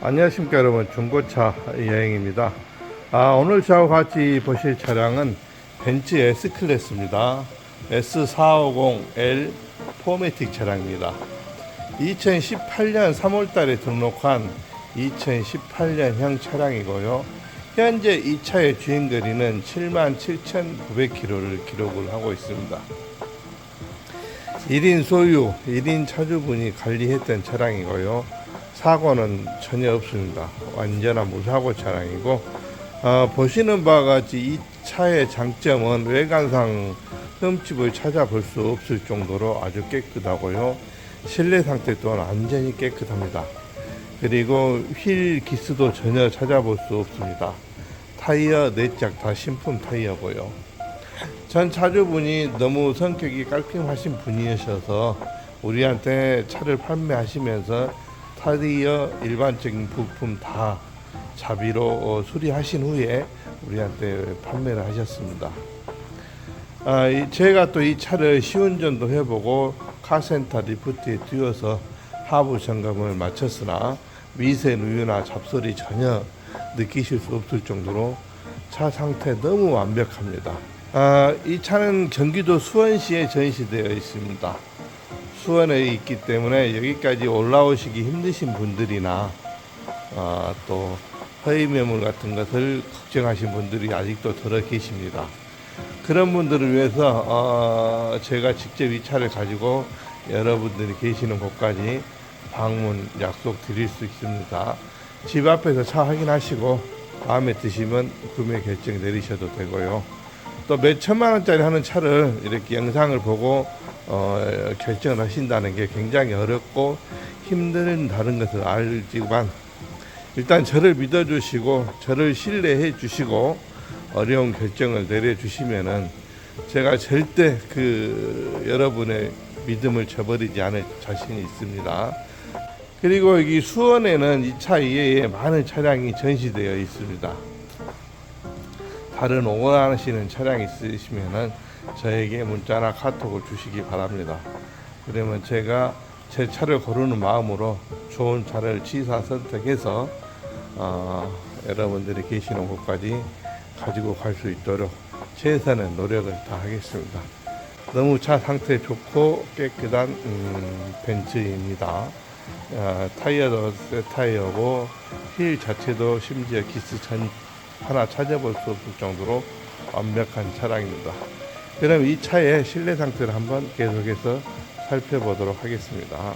안녕하십니까 여러분. 중고차 여행입니다. 아, 오늘 저와 같이 보실 차량은 벤츠 S클래스입니다. S450L 포매틱 차량입니다. 2018년 3월 달에 등록한 2018년형 차량이고요. 현재 이 차의 주행거리는 77,900km를 기록을 하고 있습니다. 1인 소유, 1인 차주분이 관리했던 차량이고요. 사고는 전혀 없습니다. 완전한 무사고 차량이고, 어, 보시는 바와 같이 이 차의 장점은 외관상 흠집을 찾아볼 수 없을 정도로 아주 깨끗하고요. 실내 상태 또한 완전히 깨끗합니다. 그리고 휠 기스도 전혀 찾아볼 수 없습니다. 타이어 네짝다 신품 타이어고요. 전 차주분이 너무 성격이 깔끔하신 분이셔서 우리한테 차를 판매하시면서 타이어 일반적인 부품 다 자비로 어, 수리하신 후에 우리한테 판매를 하셨습니다. 아, 이- 제가 또 이 차를 시운전도 해보고 카센터 리프트에 띄워서 하부 점검을 마쳤으나 미세 누유나 잡소리 전혀 느끼실 수 없을 정도로 차 상태 너무 완벽합니다. 아, 이 차는 경기도 수원시에 전시되어 있습니다. 수원에 있기 때문에 여기까지 올라오시기 힘드신 분들이나 아, 또 허위 매물 같은 것을 걱정하신 분들이 아직도 들어 계십니다. 그런 분들을 위해서 어, 제가 직접 이 차를 가지고 여러분들이 계시는 곳까지 방문 약속 드릴 수 있습니다. 집 앞에서 차 확인하시고 마음에 드시면 구매 결정 내리셔도 되고요. 또 몇 천만 원짜리 하는 차를 이렇게 영상을 보고 어, 결정을 하신다는 게 굉장히 어렵고 힘든 다른 것을 알지만 일단 저를 믿어주시고 저를 신뢰해 주시고 어려운 결정을 내려주시면은 제가 절대 그 여러분의 믿음을 저버리지 않을 자신이 있습니다. 그리고 여기 수원에는 이차 이외에 많은 차량이 전시되어 있습니다. 다른 원하시는 차량 있으시면은 저에게 문자나 카톡을 주시기 바랍니다. 그러면 제가 제 차를 고르는 마음으로 좋은 차를 취사 선택해서 어, 여러분들이 계시는 곳까지 가지고 갈 수 있도록 최선의 노력을 다하겠습니다. 너무 차 상태 좋고 깨끗한 음, 벤츠입니다. 어, 타이어도 새 타이어고 휠 자체도 심지어 기스 전 하나 찾아볼 수 없을 정도로 완벽한 차량입니다. 그럼 이 차의 실내 상태를 한번 계속해서 살펴보도록 하겠습니다.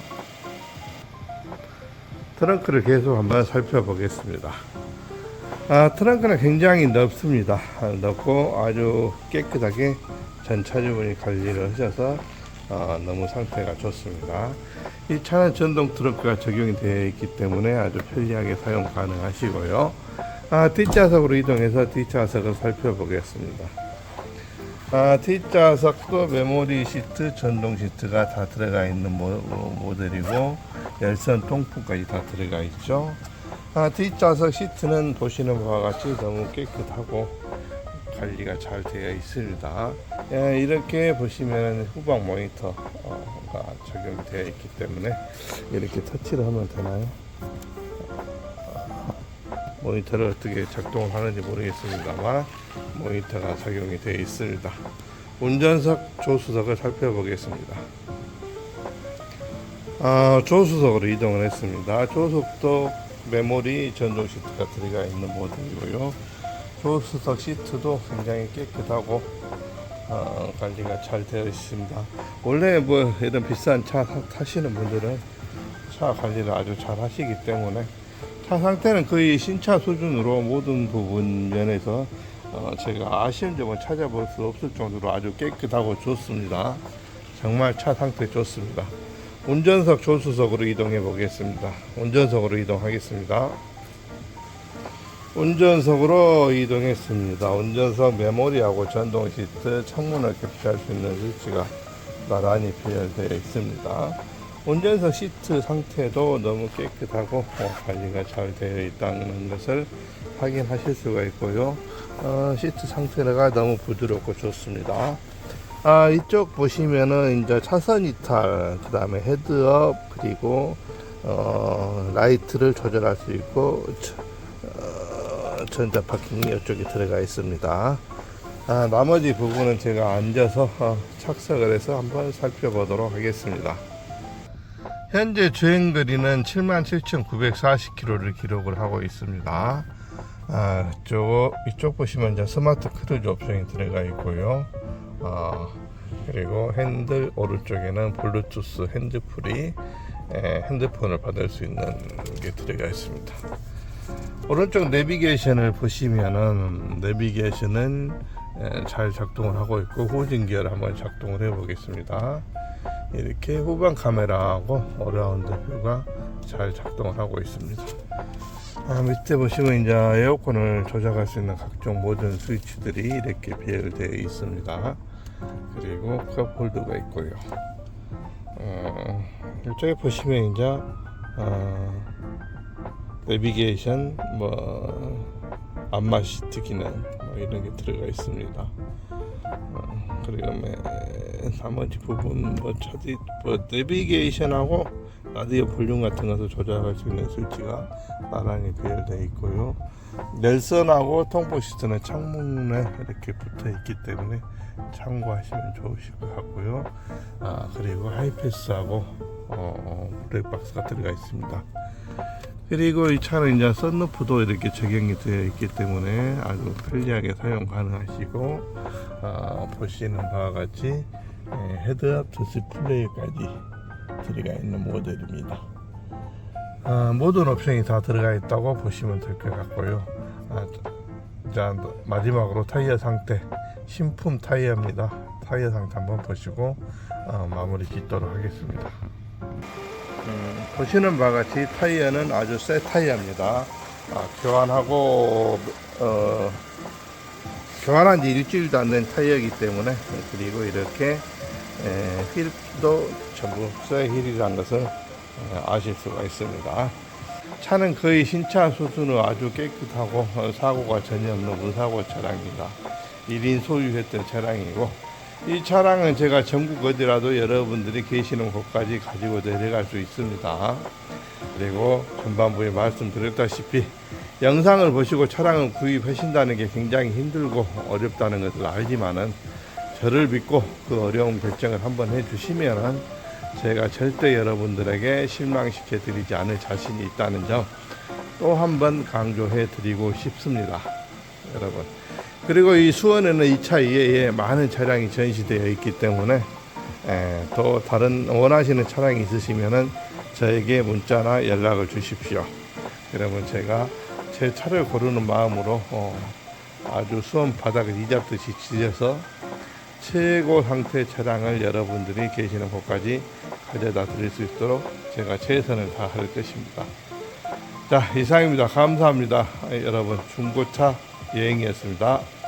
트렁크를 계속 한번 살펴보겠습니다. 아, 트렁크는 굉장히 넓습니다. 아, 넓고 아주 깨끗하게 전 차주분이 관리를 하셔서 어, 너무 상태가 좋습니다. 이 차는 전동 트렁크가 적용이 되어 있기 때문에 아주 편리하게 사용 가능하시고요. 아, 뒷좌석으로 이동해서 뒷좌석을 살펴보겠습니다. 아, 뒷좌석도 메모리 시트, 전동 시트가 다 들어가 있는 모, 모델이고 열선 통풍까지 다 들어가 있죠. 아, 뒷좌석 시트는 보시는 바와 같이 너무 깨끗하고 관리가 잘 되어 있습니다. 예, 이렇게 보시면 후방 모니터가 적용이 되어 있기 때문에 이렇게 터치를 하면 되나요? 모니터를 어떻게 작동을 하는지 모르겠습니다만 모니터가 적용이 되어 있습니다. 운전석 조수석을 살펴보겠습니다. 아, 조수석으로 이동을 했습니다. 조수석도 메모리 전동 시트가 들어가 있는 모델이고요. 조수석 시트도 굉장히 깨끗하고 어, 관리가 잘 되어 있습니다. 원래 뭐 이런 비싼 차 타- 타시는 분들은 차 관리를 아주 잘 하시기 때문에 차 상태는 거의 신차 수준으로 모든 부분 면에서 어, 제가 아쉬운 점을 찾아볼 수 없을 정도로 아주 깨끗하고 좋습니다. 정말 차 상태 좋습니다. 운전석 조수석으로 이동해 보겠습니다. 운전석으로 이동하겠습니다. 운전석으로 이동했습니다. 운전석 메모리하고 전동 시트, 창문을 격시할 수 있는 스위치가 나란히 배열되어 있습니다. 운전석 시트 상태도 너무 깨끗하고 어, 관리가 잘 되어 있다는 것을 확인하실 수가 있고요. 어, 시트 상태가 너무 부드럽고 좋습니다. 아, 이쪽 보시면은 이제 차선 이탈, 그 다음에 헤드업, 그리고 어, 라이트를 조절할 수 있고 저- 어, 전자 파킹이 이쪽에 들어가 있습니다. 아, 나머지 부분은 제가 앉아서 어, 착석을 해서 한번 살펴보도록 하겠습니다. 현재 주행 거리는 77,940km를 기록을 하고 있습니다. 아, 이쪽, 이쪽 보시면 이제 스마트 크루즈 옵션이 들어가 있고요. 아, 그리고 핸들 오른쪽에는 블루투스 핸드프리 에, 핸드폰을 받을 수 있는 게 들어가 있습니다. 오른쪽 내비게이션을 보시면은 내비게이션은 에, 잘 작동을 하고 있고 후진 기어를 한번 작동을 해 보겠습니다. 이렇게 후방 카메라하고 어라운드 뷰가 잘 작동을 하고 있습니다. 아, 밑에 보시면 이제 에어컨을 조작할 수 있는 각종 모든 스위치들이 이렇게 배열되어 있습니다. 그리고 컵홀더가 있고요. 어, 이쪽에 보시면 이제 어, 내비게이션, 뭐 안마 시트 기능 뭐 이런 게 들어가 있습니다. 어, 그리고 맨 나머지 부분 뭐 차지 뭐 내비게이션하고 라디오 볼륨 같은 것을 조절할 수 있는 스위치가 나란히 배열되어 있고요. 넬선하고 통보 시트는 창문에 이렇게 붙어 있기 때문에 참고하시면 좋으실 것 같고요. 아 그리고 하이패스하고 어, 블랙박스가 들어가 있습니다. 그리고 이 차는 이제 썬루프도 이렇게 적용이 되어 있기 때문에 아주 편리하게 사용 가능하시고 아, 보시는 바와 같이 예, 헤드업 디스플레이까지 들어가 있는 모델입니다. 아, 모든 옵션이 다 들어가 있다고 보시면 될 것 같고요. 아, 자 마지막으로 타이어 상태 신품 타이어입니다. 타이어 상태 한번 보시고 어, 마무리 짓도록 하겠습니다. 음, 보시는 바와 같이 타이어는 아주 새 타이어입니다. 아, 교환하고 어, 교환한 지 일주일도 안 된 타이어이기 때문에 그리고 이렇게 에, 휠도 전부 새 휠이라는 것을 에, 아실 수가 있습니다. 차는 거의 신차 수준으로 아주 깨끗하고 어, 사고가 전혀 없는 무사고 차량입니다. 1인 소유했던 차량이고 이 차량은 제가 전국 어디라도 여러분들이 계시는 곳까지 가지고 내려갈 수 있습니다. 그리고 전반부에 말씀드렸다시피 영상을 보시고 차량을 구입하신다는 게 굉장히 힘들고 어렵다는 것을 알지만은 저를 믿고 그 어려운 결정을 한번 해주시면은 제가 절대 여러분들에게 실망시켜 드리지 않을 자신이 있다는 점 또 한번 강조해 드리고 싶습니다. 여러분. 그리고 이 수원에는 이차 이외에 많은 차량이 전시되어 있기 때문에 에, 또 다른 원하시는 차량이 있으시면은 저에게 문자나 연락을 주십시오. 그러면 제가 제 차를 고르는 마음으로 어, 아주 수원 바닥을 이잡듯이 지져서 최고 상태 차량을 여러분들이 계시는 곳까지 가져다 드릴 수 있도록 제가 최선을 다할 것입니다. 자, 이상입니다. 감사합니다. 여러분, 중고차 여행이었습니다.